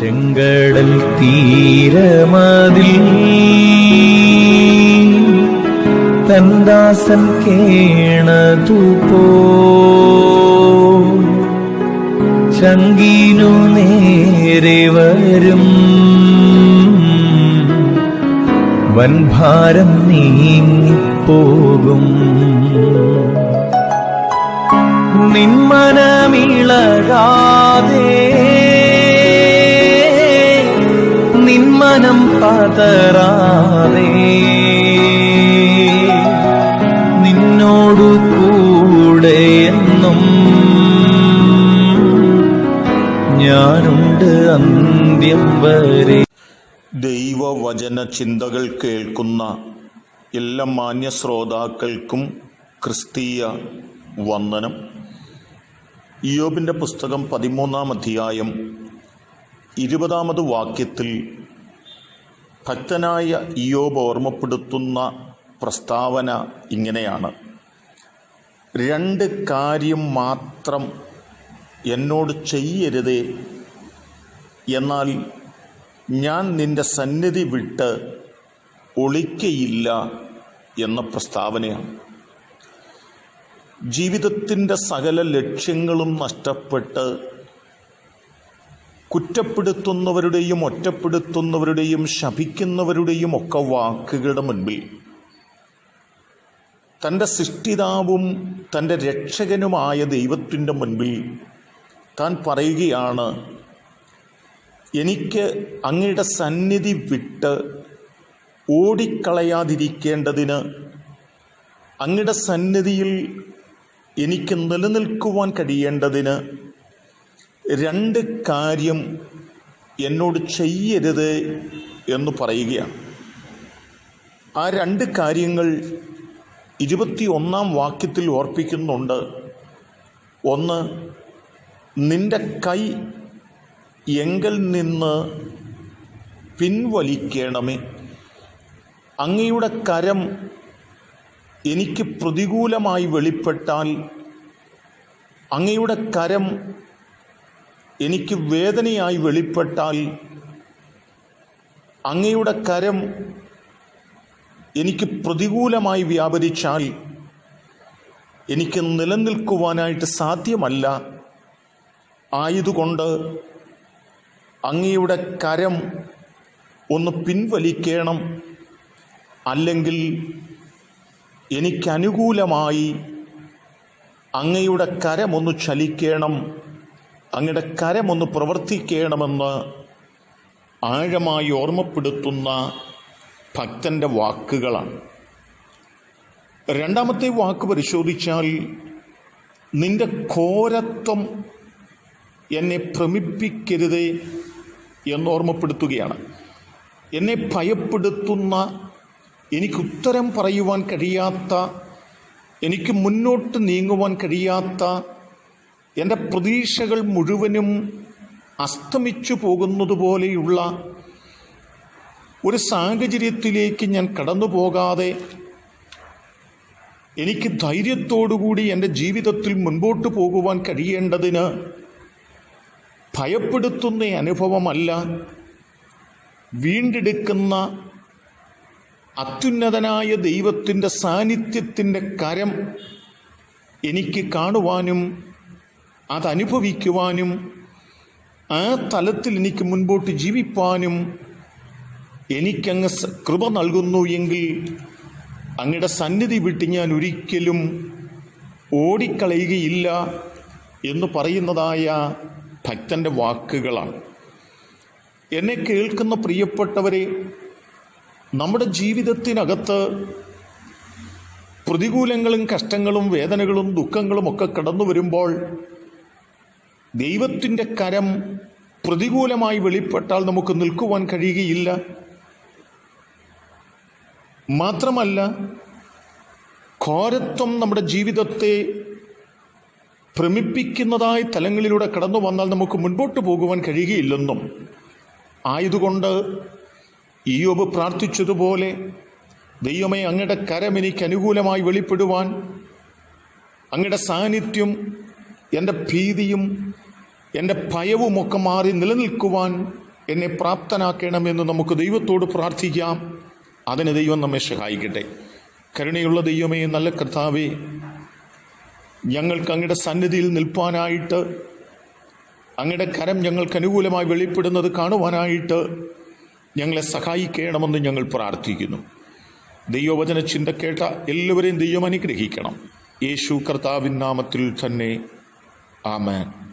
ചെങ്കടൽ തീരമതിൽ തന്ദാസൻ കേണതു പോ. ചങ്കിനു നേരെ വരും. വൻഭാരം നീങ്ങിപ്പോകും. നിന്മനമിളകാതെ പതറാതെ നിന്നോടു കൂടെ എന്നും ഞാനുണ്ട് അന്ത്യം വരെ. ദൈവവചന ചിന്തകൾ കേൾക്കുന്ന എല്ലാ മാന്യ ശ്രോതാക്കൾക്കും ക്രിസ്തീയ വന്ദനം. ഇയോബിന്റെ പുസ്തകം പതിമൂന്നാം അധ്യായം ഇരുപതാമത് വാക്യത്തിൽ ഭക്തനായ ഇയോബ് ഓർമ്മപ്പെടുത്തുന്ന പ്രസ്താവന ഇങ്ങനെയാണ്. രണ്ട് കാര്യം മാത്രം എന്നോട് ചെയ്യരുതേ. എന്നാൽ ഞാൻ നിന്റെ സന്നിധി വിട്ട് ഒളിക്കയില്ല എന്ന പ്രസ്താവനയാണ്. ജീവിതത്തിന്റെ സകല ലക്ഷ്യങ്ങളും നഷ്ടപ്പെട്ട് കുറ്റപ്പെടുത്തുന്നവരുടെയും ഒറ്റപ്പെടുത്തുന്നവരുടെയും ശപിക്കുന്നവരുടെയും ഒക്കെ വാക്കുകളുടെ മുൻപിൽ തന്റെ സൃഷ്ടിതാവും തന്റെ രക്ഷകനുമായ ദൈവത്തിന്റെ മുൻപിൽ താൻ പറയുകയാണ് എനിക്ക് അങ്ങയുടെ സന്നിധി വിട്ട് ഓടിക്കളയാതിരിക്കേണ്ടതിന് അങ്ങയുടെ സന്നിധിയിൽ എനിക്ക് നിലനിൽക്കുവാൻ കഴിയേണ്ടതിന് രണ്ട് കാര്യം എന്നോട് ചെയ്യരുത് എന്ന് പറയുകയാണ്. ആ രണ്ട് കാര്യങ്ങൾ ഇരുപത്തി ഒന്നാം വാക്യത്തിൽ ഓർപ്പിക്കുന്നുണ്ട്. ഒന്ന് നിന്റെ കൈ എങ്കിൽ നിന്ന് പിൻവലിക്കണമേ. അങ്ങയുടെ കരം എനിക്ക് പ്രതികൂലമായി വെളിപ്പെട്ടാൽ അങ്ങയുടെ കരം എനിക്ക് വേദനയായി വെളിപ്പെട്ടാൽ അങ്ങയുടെ കരം എനിക്ക് പ്രതികൂലമായി വ്യാപരിച്ചാൽ എനിക്ക് നിലനിൽക്കുവാനായിട്ട് സാധ്യമല്ല. ആയതുകൊണ്ട് അങ്ങയുടെ കരം ഒന്ന് പിൻവലിക്കണം. അല്ലെങ്കിൽ എനിക്കനുകൂലമായി അങ്ങയുടെ കരമൊന്ന് ചലിക്കണം. അങ്ങയുടെ കരമൊന്ന് പ്രവർത്തിക്കണമെന്ന് ആഴമായി ഓർമ്മപ്പെടുത്തുന്ന ഭക്തന്റെ വാക്കുകളാണ്. രണ്ടാമത്തെ വാക്ക് പരിശോധിച്ചാൽ നിന്റെ ഘോരത്വം എന്നെ ഭ്രമിപ്പിക്കരുതേ എന്നോർമ്മപ്പെടുത്തുകയാണ്. എന്നെ ഭയപ്പെടുത്തുന്ന എനിക്ക് ഉത്തരം പറയുവാൻ കഴിയാത്ത എനിക്ക് മുന്നോട്ട് നീങ്ങുവാൻ കഴിയാത്ത എന്റെ പ്രതീക്ഷകൾ മുഴുവനും അസ്തമിച്ചു പോകുന്നതുപോലെയുള്ള ഒരു സാഹചര്യത്തിലേക്ക് ഞാൻ കടന്നു പോകാതെ എനിക്ക് ധൈര്യത്തോടുകൂടി എന്റെ ജീവിതത്തിൽ മുൻപോട്ട് പോകുവാൻ കഴിയേണ്ടതിന് ഭയപ്പെടുത്തുന്ന അനുഭവമല്ല വീണ്ടെടുക്കുന്ന അത്യുന്നതനായ ദൈവത്തിന്റെ സാന്നിധ്യത്തിന്റെ കരം എനിക്ക് കാണുവാനും അതനുഭവിക്കുവാനും ആ തലത്തിൽ എനിക്ക് മുൻപോട്ട് ജീവിപ്പാനും എനിക്കങ്ങ് കൃപ നൽകുന്നു എങ്കിൽ അങ്ങയുടെ സന്നിധി വിട്ട് ഞാൻ ഒരിക്കലും ഓടിക്കളയുകയില്ല എന്ന് പറയുന്നതായ ഭക്തന്റെ വാക്കുകളാണ്. എന്നെ കേൾക്കുന്ന പ്രിയപ്പെട്ടവരെ നമ്മുടെ ജീവിതത്തിനകത്ത് പ്രതികൂലങ്ങളും കഷ്ടങ്ങളും വേദനകളും ദുഃഖങ്ങളും ഒക്കെ കടന്നു വരുമ്പോൾ ദൈവത്തിന്റെ കരം പ്രതികൂലമായി വെളിപ്പെട്ടാൽ നമുക്ക് നിൽക്കുവാൻ കഴിയുകയില്ല. മാത്രമല്ല ഘോരത്വം നമ്മുടെ ജീവിതത്തെ ഭ്രമിപ്പിക്കുന്നതായ തലങ്ങളിലൂടെ കടന്നു വന്നാൽ നമുക്ക് മുൻപോട്ട് പോകുവാൻ കഴിയുകയില്ലെന്നും ആയതുകൊണ്ട് ഈയോബ് പ്രാർത്ഥിച്ചതുപോലെ ദൈവമേ അങ്ങയുടെ കരം എനിക്ക് അനുകൂലമായി വെളിപ്പെടുവാൻ അങ്ങയുടെ സാന്നിധ്യം എന്റെ ഭീതിയും എന്റെ ഭയവുമൊക്കെ മാറി നിലനിൽക്കുവാൻ എന്നെ പ്രാപ്തനാക്കണമെന്ന് നമുക്ക് ദൈവത്തോട് പ്രാർത്ഥിക്കാം. അതിന് ദൈവം നമ്മെ സഹായിക്കട്ടെ. കരുണയുള്ള ദൈവമേ നല്ല കർത്താവേ ഞങ്ങൾക്ക് അങ്ങയുടെ സന്നിധിയിൽ നിൽപ്പാനായിട്ട് അങ്ങയുടെ കരം ഞങ്ങൾക്ക് അനുകൂലമായി വെളിപ്പെടുന്നത് കാണുവാനായിട്ട് ഞങ്ങളെ സഹായിക്കണമെന്ന് ഞങ്ങൾ പ്രാർത്ഥിക്കുന്നു. ദൈവവചന ചിന്ത കേട്ട എല്ലാവരെയും ദൈവം അനുഗ്രഹിക്കണം. യേശു കർത്താവിൻ നാമത്തിൽ തന്നെ. ആമേൻ.